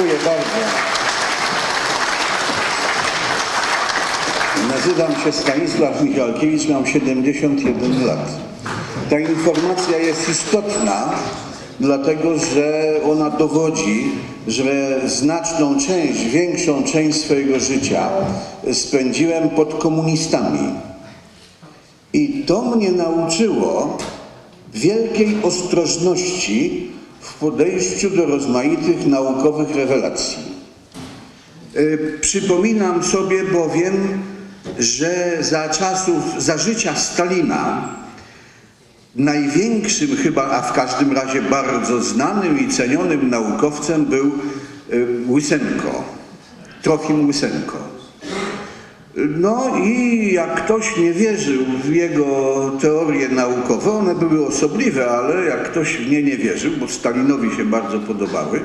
Dziękuję bardzo. Nazywam się Stanisław Michalkiewicz, mam 71 lat. Ta informacja jest istotna, dlatego że ona dowodzi, że znaczną część, większą część swojego życia spędziłem pod komunistami. I to mnie nauczyło wielkiej ostrożności podejściu do rozmaitych naukowych rewelacji. Y, Przypominam sobie bowiem, że za czasów, za życia Stalina największym chyba, a w każdym razie bardzo znanym i cenionym naukowcem był y, Łysenko, Trofim Łysenko. No i jak ktoś nie wierzył w jego teorie naukowe, one były osobliwe, ale jak ktoś w nie nie wierzył, bo Stalinowi się bardzo podobały,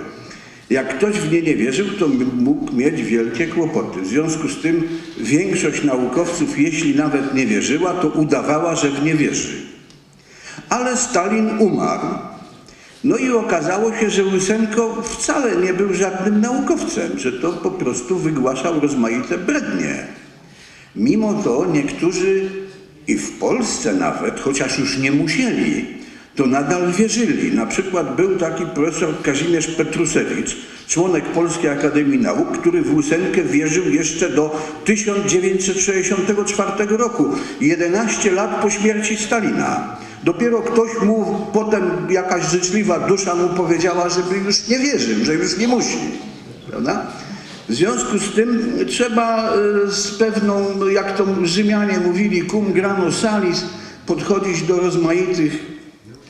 jak ktoś w nie nie wierzył, to mógł mieć wielkie kłopoty. W związku z tym większość naukowców, jeśli nawet nie wierzyła, to udawała, że w nie wierzy. Ale Stalin umarł. No i okazało się, że Łysenko wcale nie był żadnym naukowcem, że to po prostu wygłaszał rozmaite brednie. Mimo to niektórzy i w Polsce nawet, chociaż już nie musieli, to nadal wierzyli. Na przykład był taki profesor Kazimierz Petrusewicz, członek Polskiej Akademii Nauk, który w Łysenkę wierzył jeszcze do 1964 roku, 11 lat po śmierci Stalina. Dopiero ktoś mu potem, jakaś życzliwa dusza mu powiedziała, żeby już nie wierzył, że już nie musi. Prawda? W związku z tym trzeba e, z pewną, no jak to Rzymianie mówili, cum grano salis, podchodzić do rozmaitych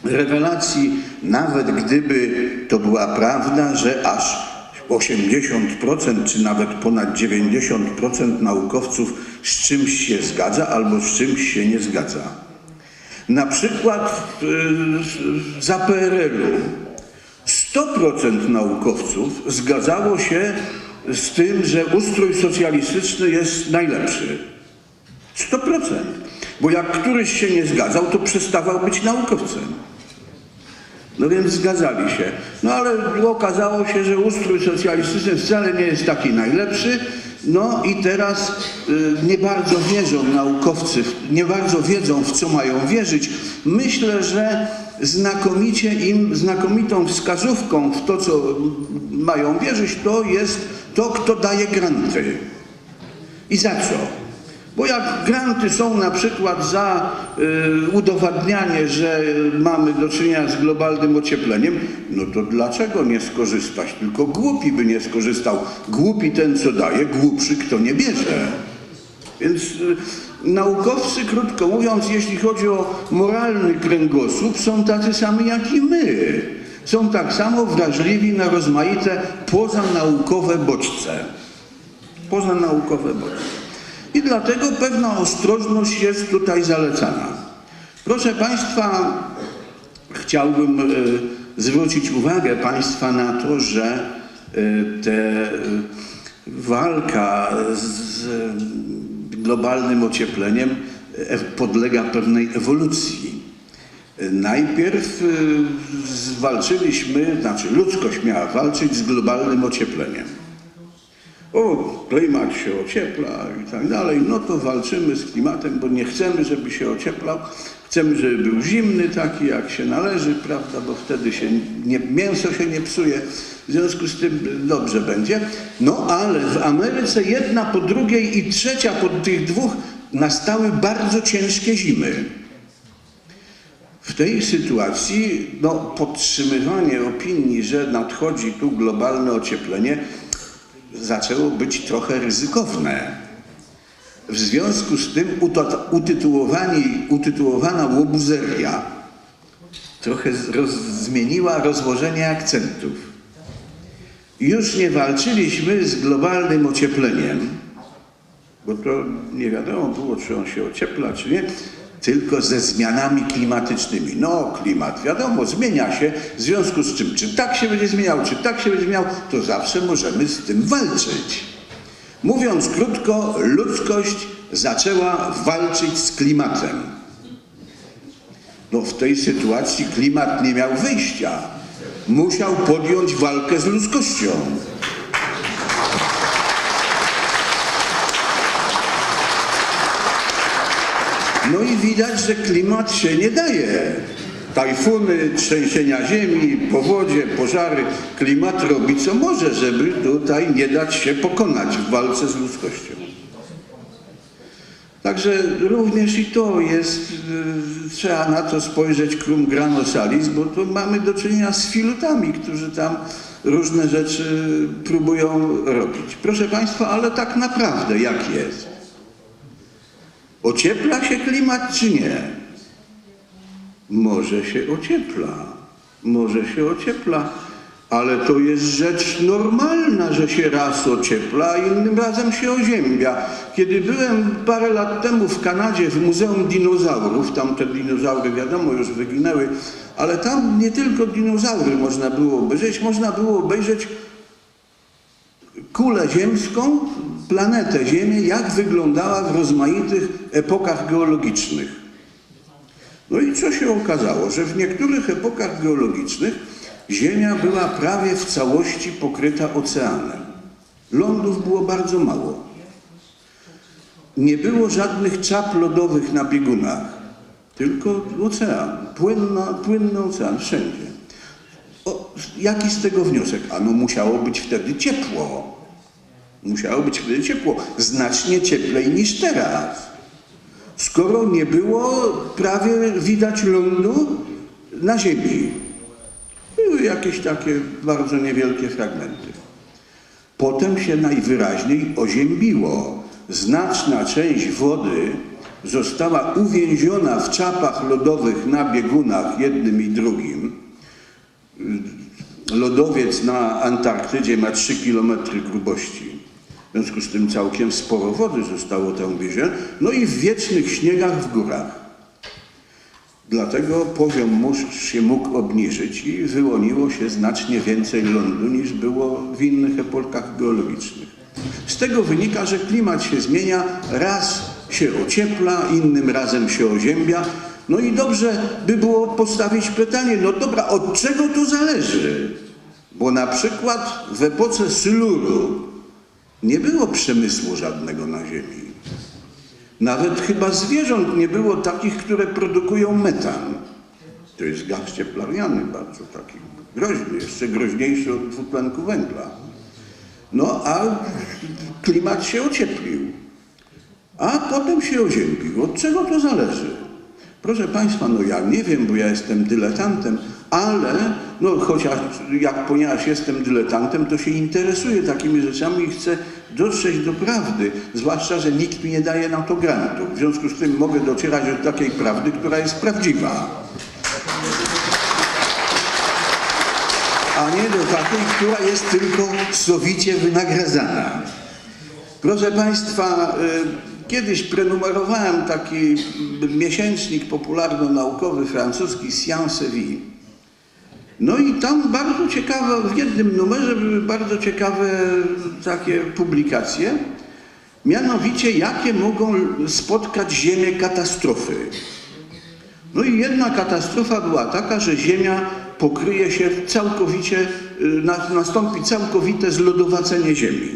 rewelacji, nawet gdyby to była prawda, że aż 80% czy nawet ponad 90% naukowców z czymś się zgadza albo z czymś się nie zgadza. Na przykład za PRL-u 100% naukowców zgadzało się z tym, że ustrój socjalistyczny jest najlepszy. 100%. Bo jak któryś się nie zgadzał, to przestawał być naukowcem. No więc zgadzali się. No ale okazało się, że ustrój socjalistyczny wcale nie jest taki najlepszy. No i teraz y, nie bardzo wierzą naukowcy, nie bardzo wiedzą w co mają wierzyć. Myślę, że znakomicie im, znakomitą wskazówką w to, co mają wierzyć, to jest to, kto daje granty. I za co? Bo jak granty są na przykład za y, udowadnianie, że mamy do czynienia z globalnym ociepleniem, no to dlaczego nie skorzystać? Tylko głupi by nie skorzystał. Głupi ten, co daje, głupszy, kto nie bierze. Więc y, naukowcy, krótko mówiąc, jeśli chodzi o moralny kręgosłup, są tacy sami jak i my. Są tak samo wrażliwi na rozmaite pozanaukowe bodźce. Pozanaukowe bodźce. I dlatego pewna ostrożność jest tutaj zalecana. Proszę Państwa, chciałbym e, zwrócić uwagę Państwa na to, że e, te e, walka z globalnym ociepleniem podlega pewnej ewolucji. Najpierw e, zwalczyliśmy, znaczy ludzkość miała walczyć z globalnym ociepleniem. O, klimat się ociepla i tak dalej, no to walczymy z klimatem, bo nie chcemy, żeby się ocieplał. Chcemy, żeby był zimny taki, jak się należy, prawda, bo wtedy się nie, mięso się nie psuje. W związku z tym dobrze będzie. No ale w Ameryce jedna po drugiej i trzecia po tych dwóch nastały bardzo ciężkie zimy. W tej sytuacji no, podtrzymywanie opinii, że nadchodzi tu globalne ocieplenie, zaczęło być trochę ryzykowne. W związku z tym utytułowana łobuzeria trochę roz, zmieniła rozłożenie akcentów. Już nie walczyliśmy z globalnym ociepleniem, bo to nie wiadomo było, czy on się ociepla, czy nie, tylko ze zmianami klimatycznymi. No, klimat wiadomo, zmienia się, w związku z czym, czy tak się będzie zmieniał, czy tak się będzie zmieniał, to zawsze możemy z tym walczyć. Mówiąc krótko, ludzkość zaczęła walczyć z klimatem. No, w tej sytuacji klimat nie miał wyjścia. Musiał podjąć walkę z ludzkością. No i widać, że klimat się nie daje. Tajfuny, trzęsienia ziemi, powodzie, pożary. Klimat robi co może, żeby tutaj nie dać się pokonać w walce z ludzkością. Także również i to jest, y, trzeba na to spojrzeć cum grano salis, bo tu mamy do czynienia z filutami, którzy tam różne rzeczy próbują robić. Proszę Państwa, ale tak naprawdę jak jest? Ociepla się klimat czy nie? Może się ociepla, może się ociepla, ale to jest rzecz normalna, że się raz ociepla, a innym razem się oziębia. Kiedy byłem parę lat temu w Kanadzie w Muzeum Dinozaurów, tam te dinozaury wiadomo już wyginęły, ale tam nie tylko dinozaury można było obejrzeć, można było obejrzeć kulę ziemską, planetę Ziemię, jak wyglądała w rozmaitych epokach geologicznych. No i co się okazało? Że w niektórych epokach geologicznych Ziemia była prawie w całości pokryta oceanem. Lądów było bardzo mało. Nie było żadnych czap lodowych na biegunach, tylko ocean, płynna, płynny ocean wszędzie. O, jaki z tego wniosek? Ano musiało być wtedy ciepło. Musiało być wtedy ciepło, znacznie cieplej niż teraz. Skoro nie było prawie widać lądu na ziemi. Były jakieś takie bardzo niewielkie fragmenty. Potem się najwyraźniej oziębiło. Znaczna część wody została uwięziona w czapach lodowych na biegunach jednym i drugim. Lodowiec na Antarktydzie ma 3 km grubości. W związku z tym całkiem sporo wody zostało tam wiezione. No i w wiecznych śniegach w górach. Dlatego poziom mórz się mógł obniżyć i wyłoniło się znacznie więcej lądu niż było w innych epokach geologicznych. Z tego wynika, że klimat się zmienia, raz się ociepla, innym razem się oziębia. No i dobrze by było postawić pytanie, no dobra, od czego to zależy? Bo na przykład w epoce Syluru nie było przemysłu żadnego na Ziemi. Nawet chyba zwierząt nie było takich, które produkują metan. To jest gaz cieplarniany bardzo taki groźny, jeszcze groźniejszy od dwutlenku węgla. No a klimat się ocieplił. A potem się oziębił. Od czego to zależy? Proszę Państwa, no ja nie wiem, bo ja jestem dyletantem, ale no chociaż jak ponieważ jestem dyletantem, to się interesuję takimi rzeczami i chcę dotrzeć do prawdy, zwłaszcza, że nikt mi nie daje na to grantu. W związku z tym mogę docierać do takiej prawdy, która jest prawdziwa. A nie do takiej, która jest tylko sowicie wynagradzana. Proszę Państwa, y, kiedyś prenumerowałem taki miesięcznik popularno-naukowy francuski Science Vie. No i tam bardzo ciekawe, w jednym numerze były bardzo ciekawe takie publikacje, mianowicie jakie mogą spotkać Ziemię katastrofy. No i jedna katastrofa była taka, że Ziemia pokryje się całkowicie, y, na- nastąpi całkowite zlodowacenie Ziemi.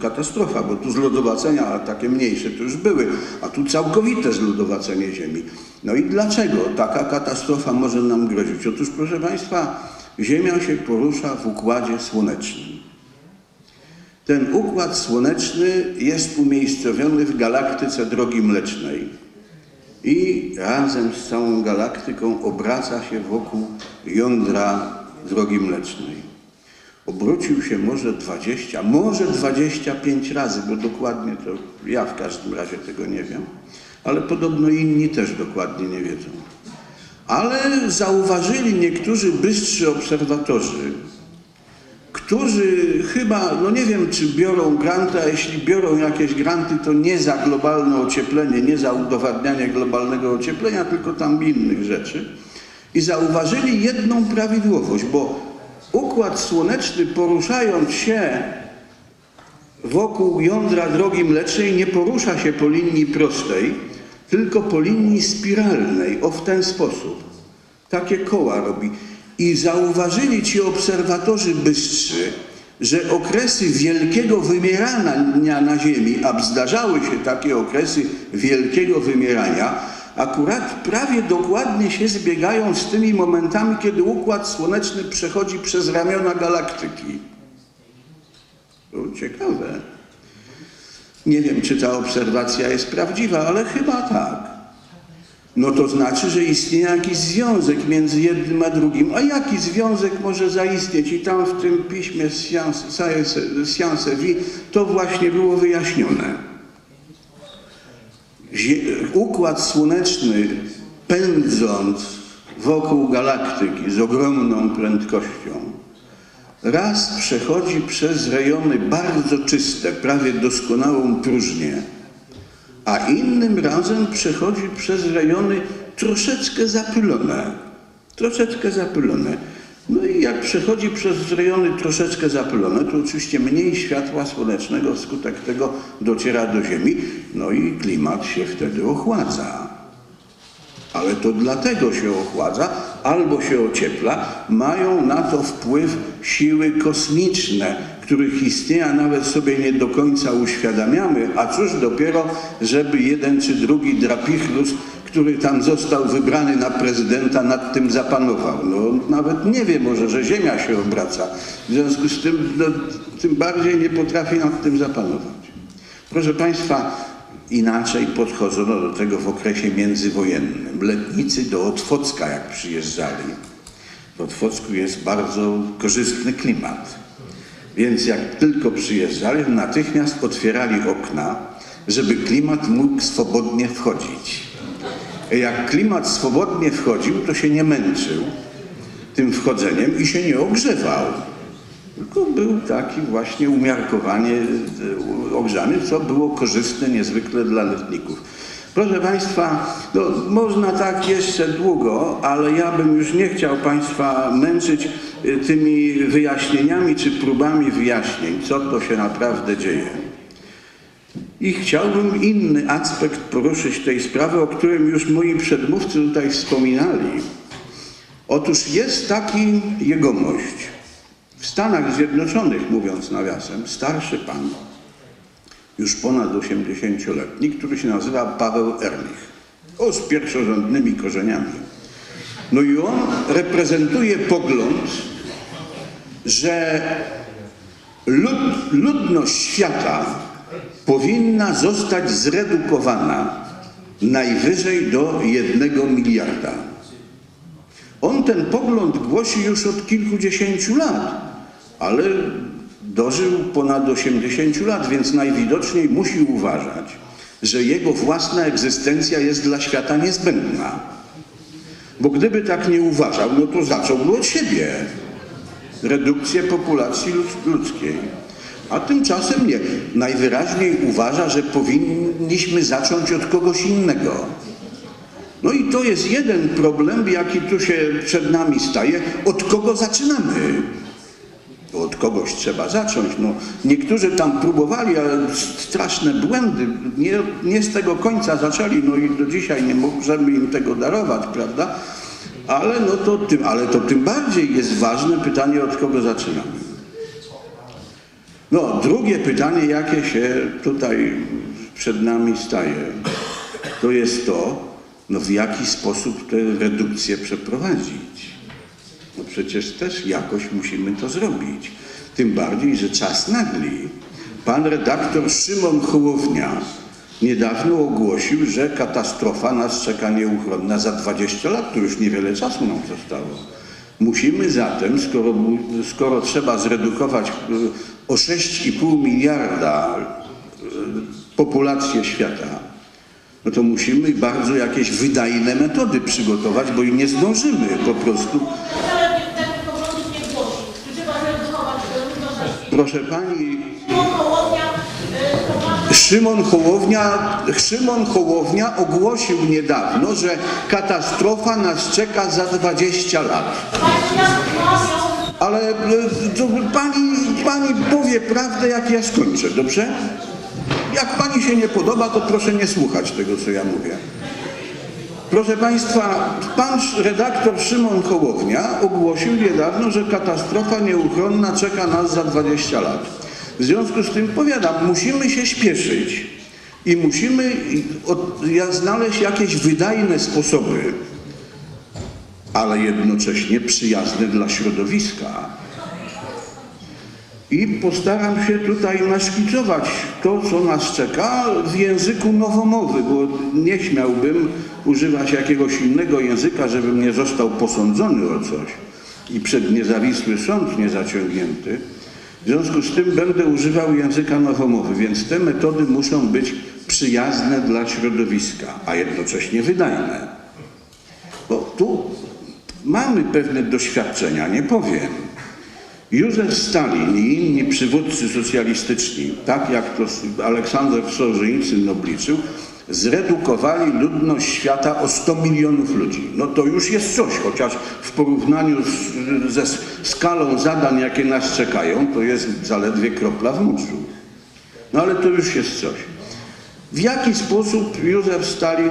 Katastrofa, bo tu zlodowacenia, a takie mniejsze to już były, a tu całkowite zlodowacenie Ziemi. No i dlaczego taka katastrofa może nam grozić? Otóż, proszę Państwa, Ziemia się porusza w układzie słonecznym. Ten układ słoneczny jest umiejscowiony w galaktyce Drogi Mlecznej i razem z całą galaktyką obraca się wokół jądra Drogi Mlecznej. Obrócił się może 20, może 25 razy, bo dokładnie to ja w każdym razie tego nie wiem, ale podobno inni też dokładnie nie wiedzą. Ale zauważyli niektórzy bystrzy obserwatorzy, którzy chyba, no nie wiem czy biorą granty, a jeśli biorą jakieś granty, to nie za globalne ocieplenie, nie za udowadnianie globalnego ocieplenia, tylko tam innych rzeczy. I zauważyli jedną prawidłowość, bo układ słoneczny poruszając się wokół jądra drogi mlecznej nie porusza się po linii prostej, tylko po linii spiralnej, o w ten sposób. Takie koła robi. I zauważyli ci obserwatorzy bystrzy, że okresy wielkiego wymierania na Ziemi, a zdarzały się takie okresy wielkiego wymierania, akurat prawie dokładnie się zbiegają z tymi momentami, kiedy Układ Słoneczny przechodzi przez ramiona galaktyki. To ciekawe. Nie wiem, czy ta obserwacja jest prawdziwa, ale chyba tak. No to znaczy, że istnieje jakiś związek między jednym a drugim. A jaki związek może zaistnieć? I tam w tym piśmie Science, Science, Science to właśnie było wyjaśnione. Układ słoneczny pędząc wokół galaktyki z ogromną prędkością, raz przechodzi przez rejony bardzo czyste, prawie doskonałą próżnię, a innym razem przechodzi przez rejony troszeczkę zapylone. Troszeczkę zapylone. No i jak przechodzi przez rejony troszeczkę zapylone, to oczywiście mniej światła słonecznego wskutek tego dociera do Ziemi, no i klimat się wtedy ochładza. Ale to dlatego się ochładza albo się ociepla, mają na to wpływ siły kosmiczne, których istnienia nawet sobie nie do końca uświadamiamy, a cóż dopiero, żeby jeden czy drugi drapichlus, który tam został wybrany na prezydenta, nad tym zapanował. No, nawet nie wie może, że Ziemia się obraca. W związku z tym, no, tym bardziej nie potrafi nad tym zapanować. Proszę Państwa, inaczej podchodzono do tego w okresie międzywojennym. Letnicy do Otwocka, jak przyjeżdżali, w Otwocku jest bardzo korzystny klimat. Więc jak tylko przyjeżdżali, natychmiast otwierali okna, żeby klimat mógł swobodnie wchodzić. Jak klimat swobodnie wchodził, to się nie męczył tym wchodzeniem i się nie ogrzewał. Tylko był taki właśnie umiarkowanie e, ogrzany, co było korzystne niezwykle dla letników. Proszę Państwa, no, można tak jeszcze długo, ale ja bym już nie chciał Państwa męczyć e, tymi wyjaśnieniami czy próbami wyjaśnień, co to się naprawdę dzieje. I chciałbym inny aspekt poruszyć tej sprawy, o którym już moi przedmówcy tutaj wspominali. Otóż jest taki jegomość, w Stanach Zjednoczonych, mówiąc nawiasem, starszy pan, już ponad 80-letni, który się nazywa Paweł Erlich. O, z pierwszorzędnymi korzeniami. No i on reprezentuje pogląd, że lud, ludność świata powinna zostać zredukowana najwyżej do jednego miliarda. On ten pogląd głosi już od kilkudziesięciu lat, ale dożył ponad 80 lat, więc najwidoczniej musi uważać, że jego własna egzystencja jest dla świata niezbędna. Bo gdyby tak nie uważał, no to zacząłby od siebie redukcję populacji ludz- ludzkiej. A tymczasem nie. Najwyraźniej uważa, że powinniśmy zacząć od kogoś innego. No i to jest jeden problem, jaki tu się przed nami staje. Od kogo zaczynamy? Od kogoś trzeba zacząć. No, niektórzy tam próbowali, ale straszne błędy. Nie, nie z tego końca zaczęli, no i do dzisiaj nie możemy im tego darować, prawda? Ale, no to tym, ale to tym bardziej jest ważne pytanie, od kogo zaczynamy. No, drugie pytanie, jakie się tutaj przed nami staje, to jest to, no w jaki sposób tę redukcję przeprowadzić. No przecież też jakoś musimy to zrobić. Tym bardziej, że czas nagli. Pan redaktor Szymon Hołownia niedawno ogłosił, że katastrofa nas czeka nieuchronna za 20 lat. To już niewiele czasu nam zostało. Musimy zatem, skoro, skoro trzeba zredukować y, o 6,5 miliarda y, populację świata, no to musimy bardzo jakieś wydajne metody przygotować, bo i nie zdążymy po prostu. Proszę pani, Szymon Hołownia y, Szymon Hołownia, ogłosił niedawno, że katastrofa nas czeka za 20 lat. Ale e, to pani, pani powie prawdę, jak ja skończę, dobrze? Jak pani się nie podoba, to proszę nie słuchać tego, co ja mówię. Proszę Państwa, pan redaktor Szymon Hołownia ogłosił niedawno, że katastrofa nieuchronna czeka nas za 20 lat. W związku z tym powiadam, musimy się śpieszyć i musimy znaleźć jakieś wydajne sposoby, ale jednocześnie przyjazne dla środowiska. I postaram się tutaj naszkicować to, co nas czeka w języku nowomowy, bo nie śmiałbym używać jakiegoś innego języka, żebym nie został posądzony o coś i przed niezawisły sąd nie zaciągnięty. W związku z tym będę używał języka nowomowy, więc te metody muszą być przyjazne dla środowiska, a jednocześnie wydajne. Bo tu mamy pewne doświadczenia, nie powiem. Józef Stalin i inni przywódcy socjalistyczni, tak jak to Aleksander Solżenicyn obliczył, zredukowali ludność świata o 100 milionów ludzi. No to już jest coś, chociaż w porównaniu z, ze skalą zadań, jakie nas czekają, to jest zaledwie kropla w morzu. No ale to już jest coś. W jaki sposób Józef Stalin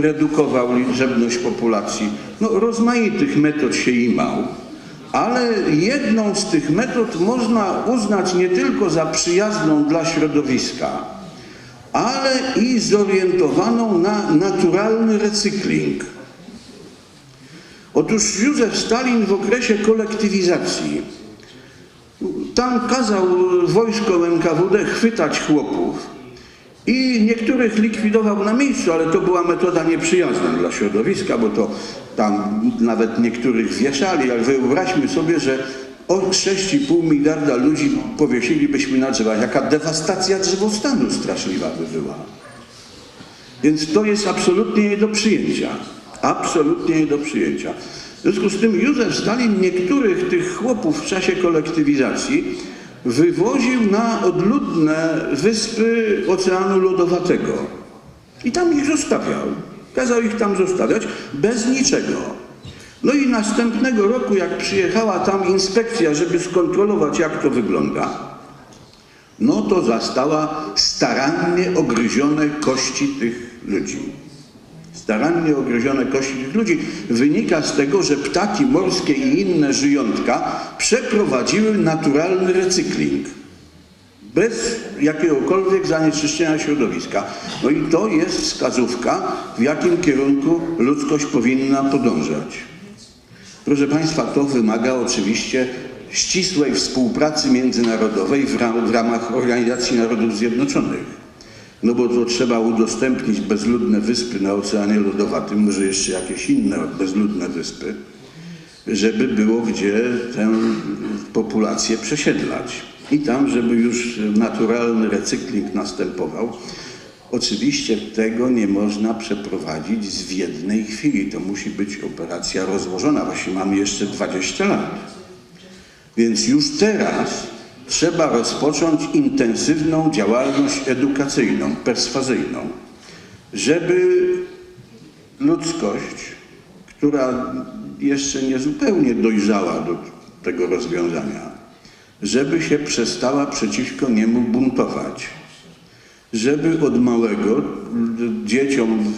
redukował liczebność populacji? No, rozmaitych metod się imał, ale jedną z tych metod można uznać nie tylko za przyjazną dla środowiska, ale i zorientowaną na naturalny recykling. Otóż Józef Stalin w okresie kolektywizacji tam kazał wojskom NKWD chwytać chłopów i niektórych likwidował na miejscu, ale to była metoda nieprzyjazna dla środowiska, bo to tam nawet niektórych wieszali, ale wyobraźmy sobie, że o 6,5 miliarda ludzi powiesilibyśmy na drzewach. Jaka dewastacja drzewostanu straszliwa by była. Więc to jest absolutnie nie do przyjęcia. Absolutnie nie do przyjęcia. W związku z tym Józef Stalin niektórych tych chłopów w czasie kolektywizacji wywoził na odludne wyspy Oceanu Lodowatego. I tam ich zostawiał. Kazał ich tam zostawiać bez niczego. No i następnego roku, jak przyjechała tam inspekcja, żeby skontrolować, jak to wygląda, no to zastała starannie ogryzione kości tych ludzi. Starannie ogryzione kości tych ludzi wynika z tego, że ptaki morskie i inne żyjątka przeprowadziły naturalny recykling. Bez jakiegokolwiek zanieczyszczenia środowiska. No i to jest wskazówka, w jakim kierunku ludzkość powinna podążać. Proszę Państwa, to wymaga oczywiście ścisłej współpracy międzynarodowej w, w ramach Organizacji Narodów Zjednoczonych. No bo to trzeba udostępnić bezludne wyspy na Oceanie Lodowatym, może jeszcze jakieś inne bezludne wyspy, żeby było gdzie tę populację przesiedlać. I tam, żeby już naturalny recykling następował. Oczywiście tego nie można przeprowadzić z jednej chwili. To musi być operacja rozłożona. Właśnie mamy jeszcze 20 lat. Więc już teraz trzeba rozpocząć intensywną działalność edukacyjną, perswazyjną, żeby ludzkość, która jeszcze nie zupełnie dojrzała do tego rozwiązania, żeby się przestała przeciwko niemu buntować. Żeby od małego dzieciom,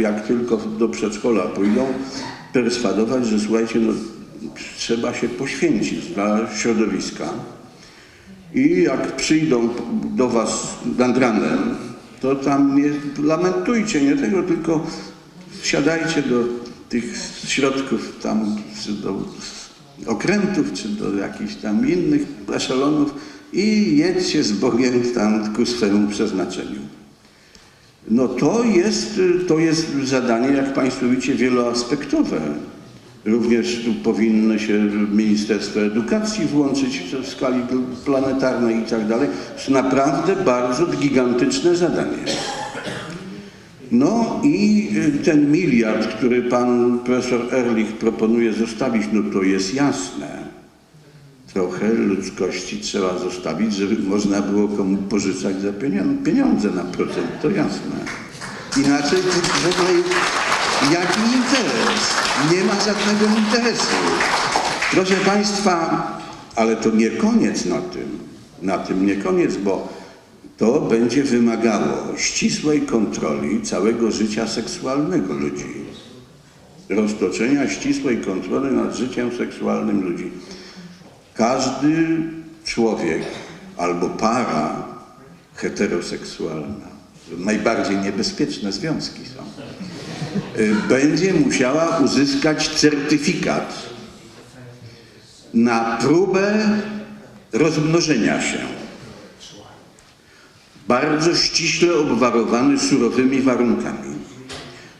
jak tylko do przedszkola pójdą, perswadować, że słuchajcie, no, trzeba się poświęcić dla środowiska. I jak przyjdą do was nad to tam nie lamentujcie, nie tego, tylko wsiadajcie do tych środków tam, czy do okrętów, czy do jakichś tam innych eszelonów i jedźcie z Bogiem tam ku swemu przeznaczeniu. No to jest, to jest zadanie, jak Państwo widzicie, wieloaspektowe. Również tu powinno się Ministerstwo Edukacji włączyć w skali planetarnej i tak dalej. To naprawdę bardzo gigantyczne zadanie. No i ten miliard, który pan profesor Ehrlich proponuje zostawić, no to jest jasne. Trochę ludzkości trzeba zostawić, żeby można było komu pożyczać za pieniądze, na procent, to jasne. Inaczej w ogóle jaki interes? Nie ma żadnego interesu. Proszę Państwa, ale to nie koniec na tym. Na tym nie koniec, bo to będzie wymagało ścisłej kontroli całego życia seksualnego ludzi. roztoczenia ścisłej kontroli nad życiem seksualnym ludzi. Każdy człowiek albo para heteroseksualna, najbardziej niebezpieczne związki są, będzie musiała uzyskać certyfikat na próbę rozmnożenia się. Bardzo ściśle obwarowany surowymi warunkami.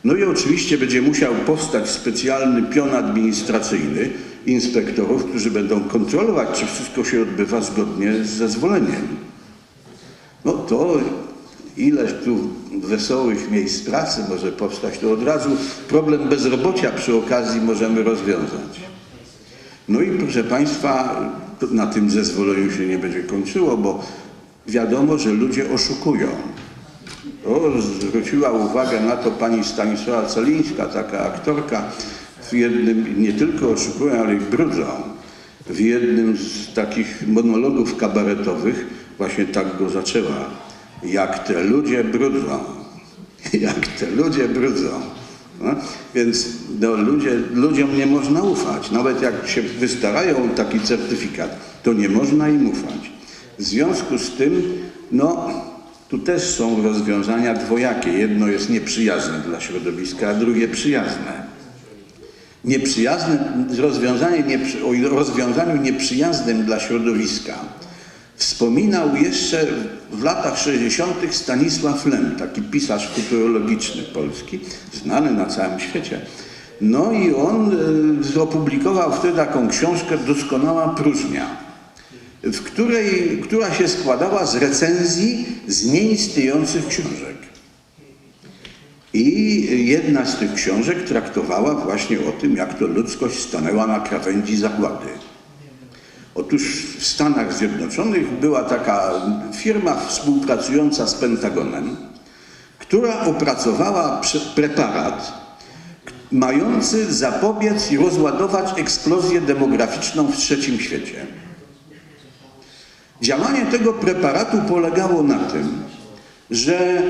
No i oczywiście będzie musiał powstać specjalny pion administracyjny inspektorów, którzy będą kontrolować, czy wszystko się odbywa zgodnie z zezwoleniem. No to ileż tu wesołych miejsc pracy może powstać, to od razu problem bezrobocia przy okazji możemy rozwiązać. No i proszę Państwa, na tym zezwoleniu się nie będzie kończyło, bo wiadomo, że ludzie oszukują. To zwróciła uwagę na to pani Stanisława Celińska, taka aktorka, w jednym, nie tylko oszukują, ale i brudzą. W jednym z takich monologów kabaretowych właśnie tak go zaczęła. Jak te ludzie brudzą, jak te ludzie brudzą. No, więc no, ludzie, ludziom nie można ufać. Nawet jak się wystarają taki certyfikat, to nie można im ufać. W związku z tym, no, tu też są rozwiązania dwojakie. Jedno jest nieprzyjazne dla środowiska, a drugie przyjazne. Nieprzyjazne, rozwiązanie nieprzy, o rozwiązaniu nieprzyjaznym dla środowiska wspominał jeszcze w latach 60. Stanisław Lem, taki pisarz futurologiczny polski, znany na całym świecie. No i on e, opublikował wtedy taką książkę Doskonała próżnia, w której, która się składała z recenzji z nieistniejących książek. I jedna z tych książek traktowała właśnie o tym, jak to ludzkość stanęła na krawędzi zagłady. Otóż w Stanach Zjednoczonych była taka firma współpracująca z Pentagonem, która opracowała preparat mający zapobiec i rozładować eksplozję demograficzną w trzecim świecie. Działanie tego preparatu polegało na tym, że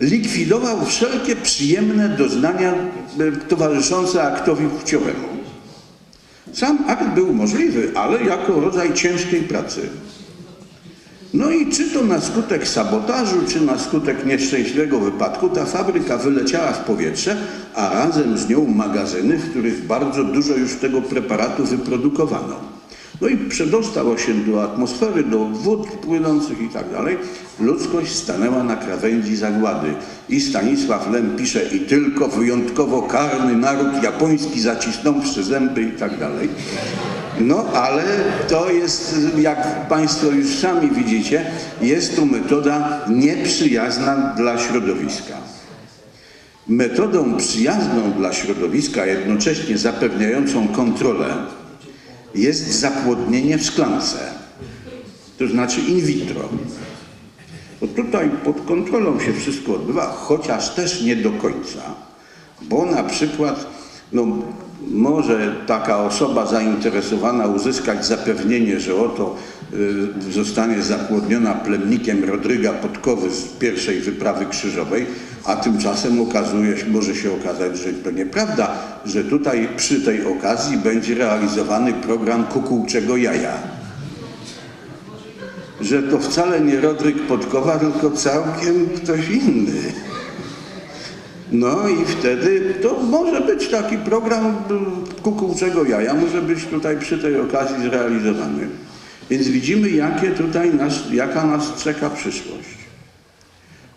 likwidował wszelkie przyjemne doznania e, towarzyszące aktowi płciowemu. Sam akt był możliwy, ale jako rodzaj ciężkiej pracy. No i czy to na skutek sabotażu, czy na skutek nieszczęśliwego wypadku, ta fabryka wyleciała w powietrze, a razem z nią magazyny, w których bardzo dużo już tego preparatu wyprodukowano. No i przedostało się do atmosfery, do wód płynących i tak dalej. Ludzkość stanęła na krawędzi zagłady. I Stanisław Lem pisze, i tylko wyjątkowo karny naród japoński zacisnąwszy zęby i tak dalej. No ale to jest, jak Państwo już sami widzicie, jest to metoda nieprzyjazna dla środowiska. Metodą przyjazną dla środowiska, jednocześnie zapewniającą kontrolę, jest zapłodnienie w szklance, to znaczy in vitro. Bo tutaj pod kontrolą się wszystko odbywa, chociaż też nie do końca. Bo na przykład no, może taka osoba zainteresowana uzyskać zapewnienie, że oto y, zostanie zapłodniona plemnikiem Rodryga Podkowy z pierwszej wyprawy krzyżowej, a tymczasem okazuje się, może się okazać, że to nieprawda, że tutaj przy tej okazji będzie realizowany program kukułczego jaja że to wcale nie Rodryk Podkowa, tylko całkiem ktoś inny. No i wtedy to może być taki program kukułczego jaja, może być tutaj przy tej okazji zrealizowany. Więc widzimy, jakie tutaj nas, jaka nas czeka przyszłość.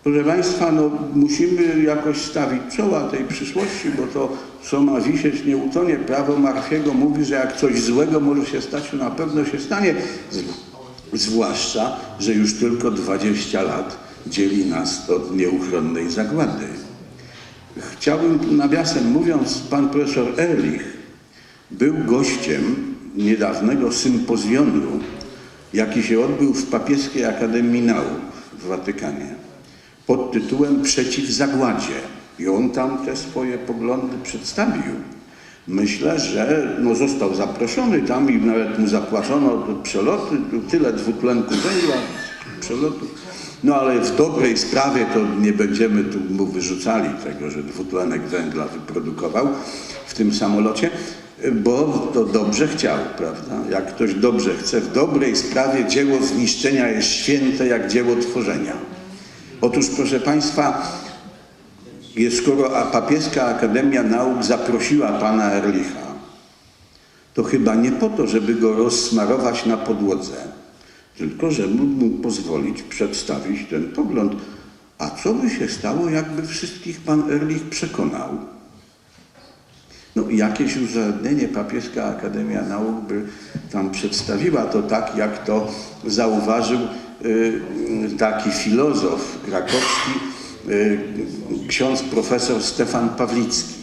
Proszę Państwa, no, musimy jakoś stawić czoła tej przyszłości, bo to, co ma wisieć, nie utonie. Prawo Marfiego mówi, że jak coś złego może się stać, to na pewno się stanie. Zwłaszcza, że już tylko 20 lat dzieli nas od nieuchronnej zagłady. Chciałbym, nawiasem mówiąc, pan profesor Ehrlich był gościem niedawnego sympozjonu, jaki się odbył w Papieskiej Akademii Nauk w Watykanie pod tytułem Przeciw zagładzie. I on tam te swoje poglądy przedstawił. Myślę, że no, został zaproszony tam i nawet mu zapłacono przeloty, tyle dwutlenku węgla, przelotu. No ale w dobrej sprawie to nie będziemy tu mu wyrzucali tego, że dwutlenek węgla wyprodukował w tym samolocie, bo to dobrze chciał, prawda? Jak ktoś dobrze chce, w dobrej sprawie dzieło zniszczenia jest święte jak dzieło tworzenia. Otóż, proszę Państwa, skoro papieska Akademia Nauk zaprosiła pana Erlicha, to chyba nie po to, żeby go rozsmarować na podłodze, tylko żeby mu pozwolić przedstawić ten pogląd. A co by się stało, jakby wszystkich pan Erlich przekonał? No, jakieś uzasadnienie papieska Akademia Nauk by tam przedstawiła to tak, jak to zauważył taki filozof krakowski, y, ksiądz profesor Stefan Pawlicki.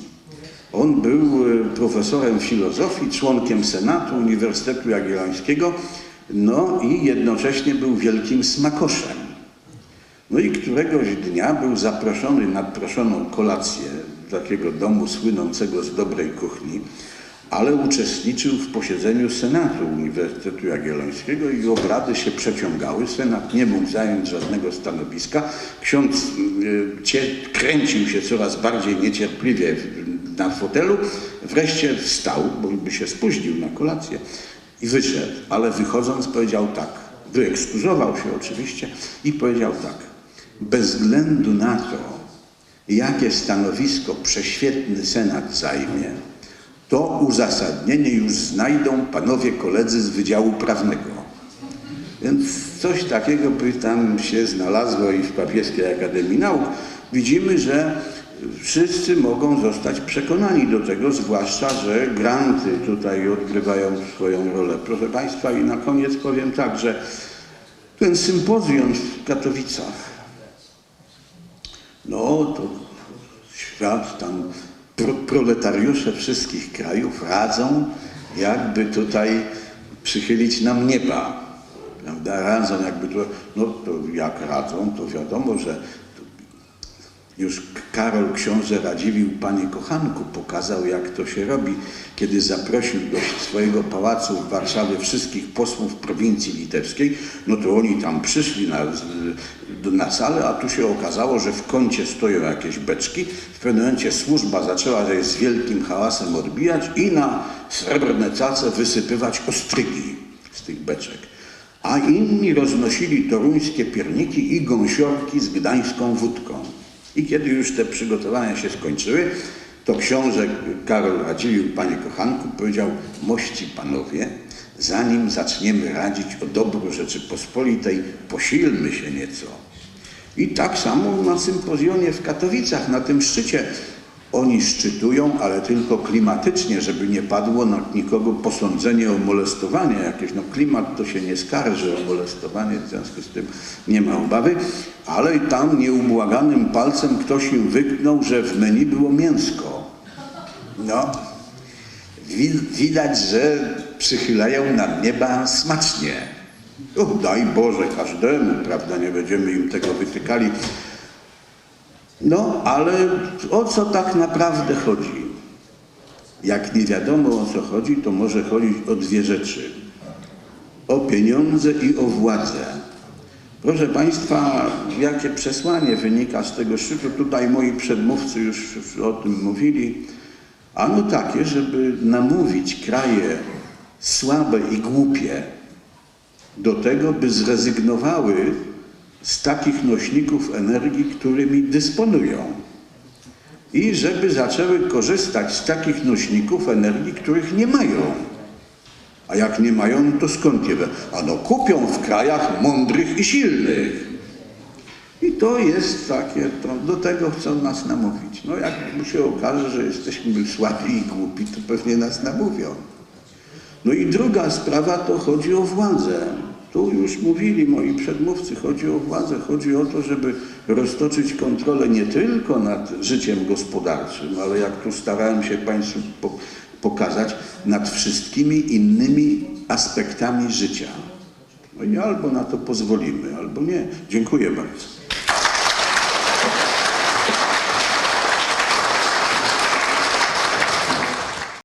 On był y, profesorem filozofii, członkiem Senatu Uniwersytetu Jagiellońskiego, no i jednocześnie był wielkim smakoszem. No i któregoś dnia był zaproszony na proszoną kolację takiego domu słynącego z dobrej kuchni, ale uczestniczył w posiedzeniu Senatu Uniwersytetu Jagiellońskiego i obrady się przeciągały. Senat nie mógł zająć żadnego stanowiska. Ksiądz y, kręcił się coraz bardziej niecierpliwie na fotelu. Wreszcie wstał, bo by się spóźnił na kolację i wyszedł. Ale wychodząc powiedział tak, wyekskuzował się oczywiście i powiedział tak. Bez względu na to, jakie stanowisko prześwietny Senat zajmie, to uzasadnienie już znajdą panowie koledzy z Wydziału Prawnego. Więc coś takiego by tam się znalazło i w Papieskiej Akademii Nauk. Widzimy, że wszyscy mogą zostać przekonani do tego, zwłaszcza, że granty tutaj odgrywają swoją rolę. Proszę Państwa, i na koniec powiem tak, że ten sympozjon w Katowicach, no to świat tam, pro, proletariusze wszystkich krajów radzą, jakby tutaj przychylić nam nieba. Prawda? Radzą jakby to, no to jak radzą, to wiadomo, że już Karol Książę Radziwiłł, panie kochanku, pokazał jak to się robi, kiedy zaprosił do swojego pałacu w Warszawie wszystkich posłów prowincji litewskiej, no to oni tam przyszli na, na salę, a tu się okazało, że w kącie stoją jakieś beczki. W pewnym momencie służba zaczęła je z wielkim hałasem odbijać i na srebrne cace wysypywać ostrygi z tych beczek. A inni roznosili toruńskie pierniki i gąsiorki z gdańską wódką. I kiedy już te przygotowania się skończyły, to książę Karol Radziwiłł, panie kochanku, powiedział, mości panowie, zanim zaczniemy radzić o dobru Rzeczypospolitej, posilmy się nieco. I tak samo na sympozjonie w Katowicach, na tym szczycie. Oni szczytują, ale tylko klimatycznie, żeby nie padło na nikogo posądzenie o molestowanie jakieś. No klimat to się nie skarży o molestowanie, w związku z tym nie ma obawy, ale i tam nieubłaganym palcem ktoś im wyknął, że w menu było mięsko. No, wi- widać, że przychylają nam nieba smacznie. O, daj Boże każdemu, prawda, nie będziemy im tego wytykali. No, ale o co tak naprawdę chodzi? Jak nie wiadomo o co chodzi, to może chodzić o dwie rzeczy. O pieniądze i o władzę. Proszę Państwa, jakie przesłanie wynika z tego szczytu? Tutaj moi przedmówcy już o tym mówili. Ano takie, żeby namówić kraje słabe i głupie do tego, by zrezygnowały z takich nośników energii, którymi dysponują. I żeby zaczęły korzystać z takich nośników energii, których nie mają. A jak nie mają, to skąd je wezmą? A no kupią w krajach mądrych i silnych. I to jest takie, to do tego chcą nas namówić. No jak mu się okaże, że jesteśmy słabi i głupi, to pewnie nas namówią. No i druga sprawa to chodzi o władzę. Tu już mówili moi przedmówcy, chodzi o władzę, chodzi o to, żeby roztoczyć kontrolę nie tylko nad życiem gospodarczym, ale jak tu starałem się Państwu po, pokazać, nad wszystkimi innymi aspektami życia. No i albo na to pozwolimy, albo nie. Dziękuję bardzo.